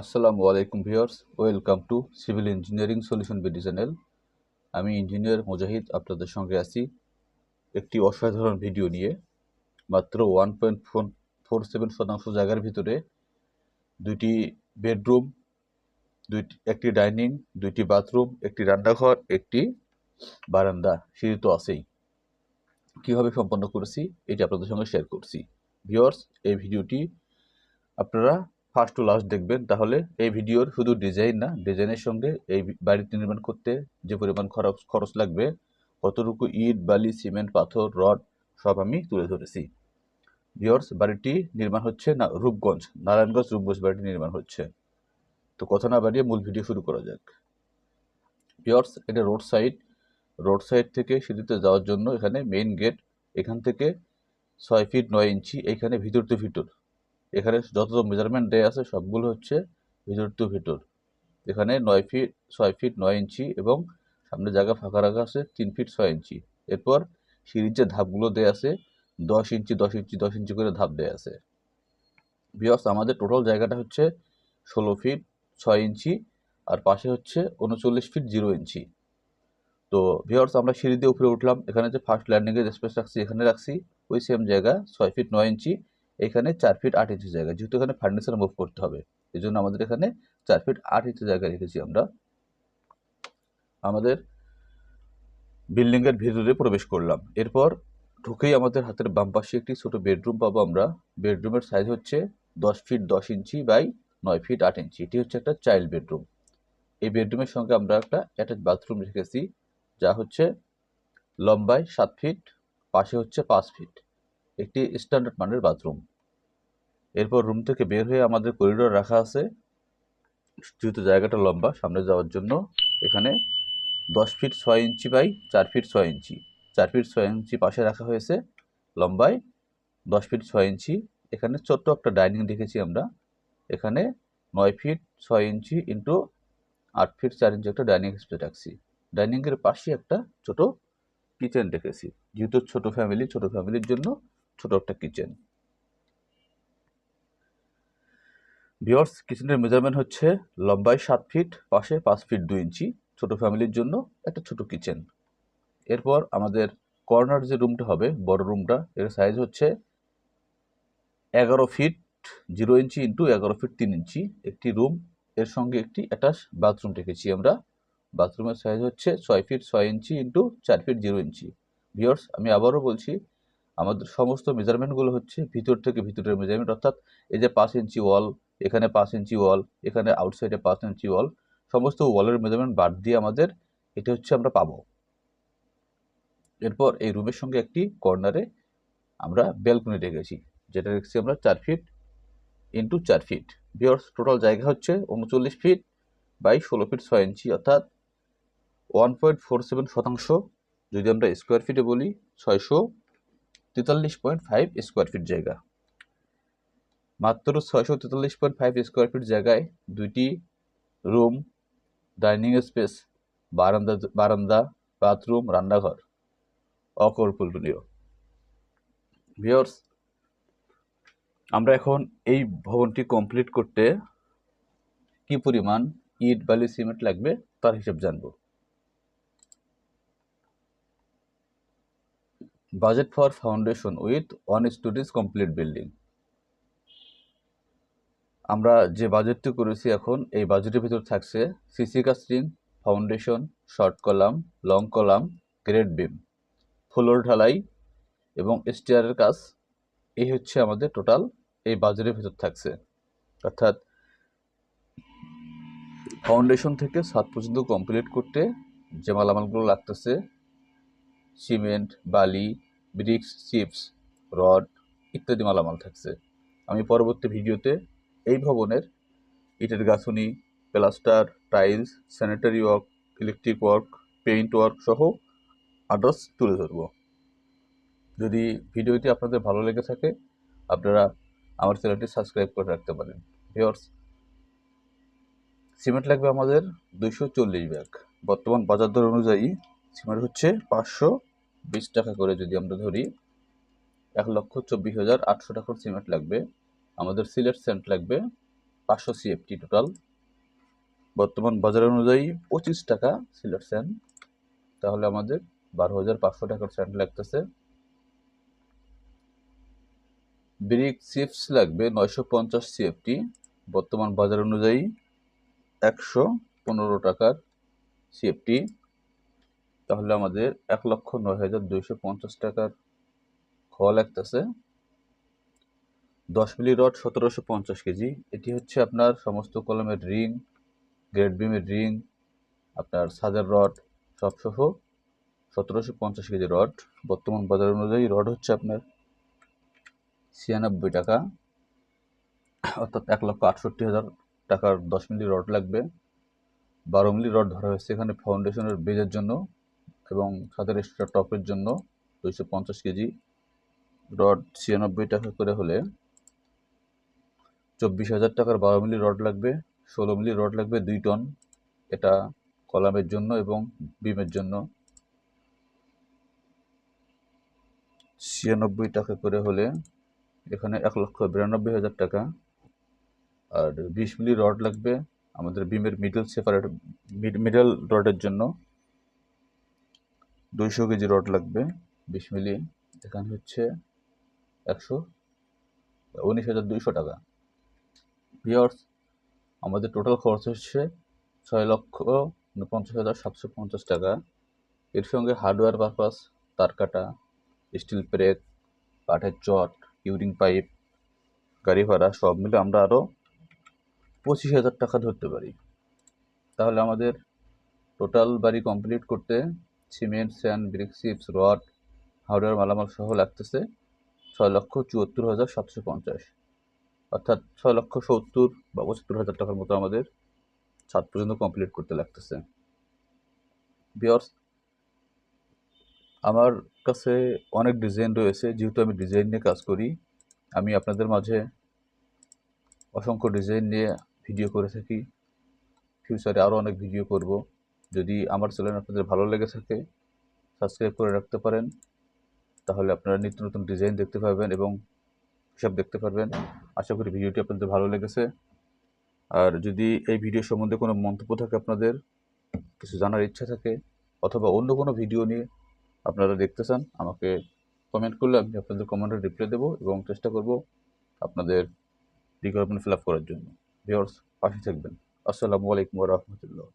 আসসালামু আলাইকুম viewers, welcome to civil engineering solution BD channel. আমি ইঞ্জিনিয়ার মুজাহিদ, আপনাদের সঙ্গে আছি একটি অসাধারণ ভিডিও নিয়ে। মাত্র one point four four seven শতাংশ জায়গার ভিতরে দুইটি বেডরুম, দুইটি, একটি ডাইনিং, দুইটি বাথরুম, একটি রান্নাঘর, একটি বারান্দা, সিঁড়ি তো আছেই। কীভাবে সম্পন্ন করেছি, এটি আপনাদের সঙ্গে শেয়ার করছি। ভিউয়ার্স, এই ভিডিওটি আপনারা ফার্স্ট টু লাস্ট দেখবেন, তাহলে এই ভিডিওর শুধু ডিজাইন না ডিজাইনের সঙ্গে এই বাড়িটি নির্মাণ করতে যে পরিমাণ খরচ খরচ লাগবে, কতটুকু ইট, বালি সিমেন্ট পাথর, রড, সব আমি তুলে ধরেছি। ভিওর্স বাড়িটি নির্মাণ হচ্ছে না, রূপগঞ্জ, নারায়ণগঞ্জ রূপগঞ্জ বাড়িটি নির্মাণ হচ্ছে। তো কথা না বাড়িয়ে মূল ভিডিও শুরু করা যাক। ভিওর্স এটা রোড সাইড রোড সাইড থেকে সিঁড়িতে যাওয়ার জন্য এখানে মেইন গেট এখান থেকে ছয় ফিট নয় ইঞ্চি এখানে ভিতর টু ভিতর। এখানে যত মেজারমেন্ট দেয়া আছে, সবগুলো হচ্ছে ভিতর টু ভিতর। এখানে নয় ফিট ছয় ফিট নয় ইঞ্চি এবং সামনে জায়গা ফাঁকা রাখা আছে, তিন ফিট ছয় ইঞ্চি। এরপর সিঁড়ির যে ধাপগুলো দেয়া আছে, দশ ইঞ্চি দশ ইঞ্চি দশ ইঞ্চি করে ধাপ দেয়া আছে। বিয়স আমাদের টোটাল জায়গাটা হচ্ছে ষোলো ফিট ছয় ইঞ্চি আর পাশে হচ্ছে উনচল্লিশ ফিট জিরো ইঞ্চি। তো ভিওর্স আমরা সিঁড়ি দিয়ে উপরে উঠলাম। এখানে যে ফার্স্ট ল্যান্ডিংয়ের স্পেস রাখছি, এখানে রাখছি, ওই সেম জায়গা, ছয় ফিট নয় ইঞ্চি। এখানে চার ফিট আট ইঞ্চি জায়গা যেহেতু এখানে ফার্নিচার মুভ করতে হবে এই জন্য আমাদের এখানে চার ফিট আট ইঞ্চি জায়গা রেখেছি আমরা। আমাদের বিল্ডিংয়ের ভিতরে প্রবেশ করলাম। এরপর ঢুকেই আমাদের হাতের বাম পাশে একটি ছোট বেডরুম পাবো আমরা। বেডরুমের সাইজ হচ্ছে দশ ফিট দশ ইঞ্চি বাই নয় ফিট আট ইঞ্চি এটি হচ্ছে একটা চাইল্ড বেডরুম এই বেডরুমের সঙ্গে আমরা একটা অ্যাটাচ বাথরুম রেখেছি, যা হচ্ছে লম্বায় সাত ফিট পাশে হচ্ছে পাঁচ ফিট একটি স্ট্যান্ডার্ড মানের বাথরুম। এরপর রুম থেকে বের হয়ে আমাদের করিডোর রাখা আছে। যেহেতু জায়গাটা লম্বা, সামনে যাওয়ার জন্য। এখানে দশ ফিট ছয় ইঞ্চি বাই চার ফিট ছয় ইঞ্চি। চার ফিট ছয় ইঞ্চি পাশে রাখা হয়েছে লম্বায়। দশ ফিট ছয় ইঞ্চি। এখানে ছোট্ট একটা ডাইনিং দেখেছি আমরা। এখানে নয় ফিট ছয় ইঞ্চি ইন্টু আট ফিট চার ইঞ্চি একটা ডাইনিং স্পেস রাখছি। ডাইনিংয়ের পাশে একটা ছোট কিচেন রেখেছি যেহেতু ছোট ফ্যামিলি ছোট ফ্যামিলির জন্য ছোট একটা কিচেন ভিওর্স কিচেনের মেজারমেন্ট হচ্ছে লম্বায় সাত ফিট পাশে পাঁচ ফিট দুই ইঞ্চি, ছোট ফ্যামিলির জন্য একটা ছোট কিচেন এরপর আমাদের কর্নার যে রুমটা হবে, বড় রুমটা এর সাইজ হচ্ছে এগারো ফিট জিরো ইঞ্চি ইন্টু এগারো ফিট তিন ইঞ্চি। একটি রুম এর সঙ্গে একটি অ্যাটাচ বাথরুম রেখেছি আমরা। বাথরুমের সাইজ হচ্ছে ছয় ফিট ছয় ইঞ্চি ইন্টু চার ফিট জিরো ইঞ্চি। ভিওর্স আমি আবারও বলছি আমাদের সমস্ত মেজারমেন্টগুলো হচ্ছে ভিতর থেকে ভিতরের মেজারমেন্ট অর্থাৎ এই যে পাঁচ ইঞ্চি ওয়াল এখানে পাঁচ ইঞ্চি ওয়াল এখানে আউটসাইডে পাঁচ ইঞ্চি ওয়াল সমস্ত ওয়ালের মেজারমেন্ট বাদ দিয়ে আমাদের এটা হচ্ছে আমরা পাবো। এরপর এই রুমের সঙ্গে একটি কর্নারে আমরা ব্যালকনি রেখেছি যেটা রেখেছি আমরা চার ফিট ইন্টু চার ফিট ভিওর্স টোটাল জায়গা হচ্ছে উনচল্লিশ ফিট বাই ষোলো ফিট ছয় ইঞ্চি, অর্থাৎ ওয়ান পয়েন্ট ফোর সেভেন শতাংশ। যদি আমরা স্কোয়ার ফিটে বলি, ছয়শো তেতাল্লিশ পয়েন্ট ফাইভ স্কোয়ার ফিট জায়গা। মাত্র ছয়শো তেতাল্লিশ পয়েন্ট ফাইভ স্কোয়ার ফিট জায়গায় দুইটি রুম ডাইনিং স্পেস বারান্দা বারান্দা বাথরুম রান্নাঘর অকল্পনীয়। ভিওর্স আমরা এখন এই ভবনটি কমপ্লিট করতে কি পরিমাণ ইট, বালি সিমেন্ট লাগবে তার হিসেব জানব। Budget for foundation with one students complete building আমরা যে বাজেটটি করেছি এখন, এই বাজেটের ভিতর থাকছে CC casting foundation short column long column grade beam floor ঢালাই এবং স্টিয়ারের কাজ। এই হচ্ছে আমাদের টোটাল এই বাজারের ভিতর থাকছে। অর্থাৎ ফাউন্ডেশন থেকে সাত পর্যন্ত কমপ্লিট করতে যে মালামালগুলো লাগতেছে সিমেন্ট, বালি, ব্রিক্স, চিপস, রড ইত্যাদি মালামাল থাকছে। আমি পরবর্তী ভিডিওতে এই ভবনের ইটের গাঁথুনি, plaster, tiles, sanitary work, electric work, paint work সহ আদার্স তুলে ধরব। যদি ভিডিওটি আপনাদের ভালো লেগে থাকে, আপনারা আমার চ্যানেলটি সাবস্ক্রাইব করে রাখতে পারেন। ভিওর্স সিমেন্ট লাগবে আমাদের দুইশো চল্লিশ ব্যাগ। বর্তমান বাজার দর অনুযায়ী সিমেন্ট হচ্ছে পাঁচশো বিশ টাকা করে যদি আমরা ধরি, এক লক্ষ চব্বিশ হাজার আটশো টাকার সিমেন্ট লাগবে। আমাদের সিলেট সেন্ট লাগবে পাঁচশো সিএফটি টোটাল বর্তমান বাজার অনুযায়ী পঁচিশ টাকা সিলেট সেন্ট। তাহলে আমাদের বারো হাজার পাঁচশো টাকার সেন্ট লাগতেছে। ব্রিক চিপস লাগবে নয়শো পঞ্চাশ সিএফটি বর্তমান বাজার অনুযায়ী একশো পনেরো টাকার সিএফটি তাহলে আমাদের এক লক্ষ নয় হাজার দুইশো পঞ্চাশ টাকার খোয়া লাগতেছে। দশ মিলি রড সতেরোশো পঞ্চাশ কেজি। এটি হচ্ছে আপনার সমস্ত কলমের রিং, গ্রেড বিমের রিং, আপনার সাজার রড সব সহ সতেরোশো পঞ্চাশ কেজি রড। বর্তমান বাজার অনুযায়ী রড হচ্ছে আপনার ছিয়ানব্বই টাকা। অর্থাৎ এক লক্ষ আটষট্টি হাজার টাকার দশ মিলি রড লাগবে। বারো মিলি রড ধরা হয়েছে এখানে ফাউন্ডেশনের বেজের জন্য। এবং ছাদের এক্সট্রা টপের জন্য দুইশো পঞ্চাশ কেজি রড ছিয়ানব্বই টাকা করে হলে চব্বিশ হাজার টাকার বারো মিলি রড লাগবে, ষোলো মিলি রড লাগবে দুই টন। এটা কলামের জন্য এবং বিমের জন্য ছিয়ানব্বই টাকা করে হলে এখানে এক লক্ষ বিরানব্বই হাজার টাকা। আর বিশ মিলি রড লাগবে আমাদের বিমের মিডল সেপারেট মিডল রডের জন্য দুইশো কেজি রড লাগবে, বিশ মিলি। এখানে হচ্ছে একশো, উনিশ হাজার দুইশো টাকা। ভিওর্স আমাদের টোটাল খরচ হচ্ছে ছয় লক্ষ উনপঞ্চাশ হাজার সাতশো পঞ্চাশ টাকা। এর সঙ্গে হার্ডওয়্যার পারপাস তার কাটা স্টিল ব্রেক কাঠের চট ইউরিং পাইপ গাড়ি ভাড়া, সব মিলে আমরা আরও পঁচিশ হাজার টাকা ধরতে পারি। তাহলে আমাদের টোটাল বাড়ি কমপ্লিট করতে cement, sand, brick chips, rod, hardware মালামাল সহ লাগতেছে ছয় লক্ষ চুয়াত্তর হাজার সাতশো পঞ্চাশ। অর্থাৎ ছয় লক্ষ সত্তর বা পঁচাত্তর হাজার টাকার মতো আমাদের ছাদ পর্যন্ত কমপ্লিট করতে লাগতেছে। বিয়ার্স আমার কাছে অনেক ডিজাইন রয়েছে, যেহেতু আমি ডিজাইন নিয়ে কাজ করি, আমি আপনাদের মাঝে অসংখ্য ডিজাইন নিয়ে ভিডিও করে থাকি। ফিউচারে আরও অনেক ভিডিও করব। যদি আমার চ্যানেল আপনাদের ভালো লেগে থাকে সাবস্ক্রাইব করে রাখতে পারেন। তাহলে আপনারা নিত্য নতুন ডিজাইন দেখতে পাবেন এবং সব দেখতে পারবেন। আশা করি ভিডিওটি আপনাদের ভালো লেগেছে। আর যদি এই ভিডিও সম্বন্ধে কোনো মন্তব্য থাকে আপনাদের, কিছু জানার ইচ্ছা থাকে, অথবা অন্য কোনো ভিডিও নিয়ে আপনারা দেখতে চান, আমাকে কমেন্ট করলে আমি আপনাদের কমেন্টের রিপ্লাই দেবো এবং চেষ্টা করব আপনাদের রিকোয়ারমেন্ট ফিল আপ করার জন্য। ভিওর্স পাশে থাকবেন। আসসালামু আলাইকুম রহমতুল্লাহ।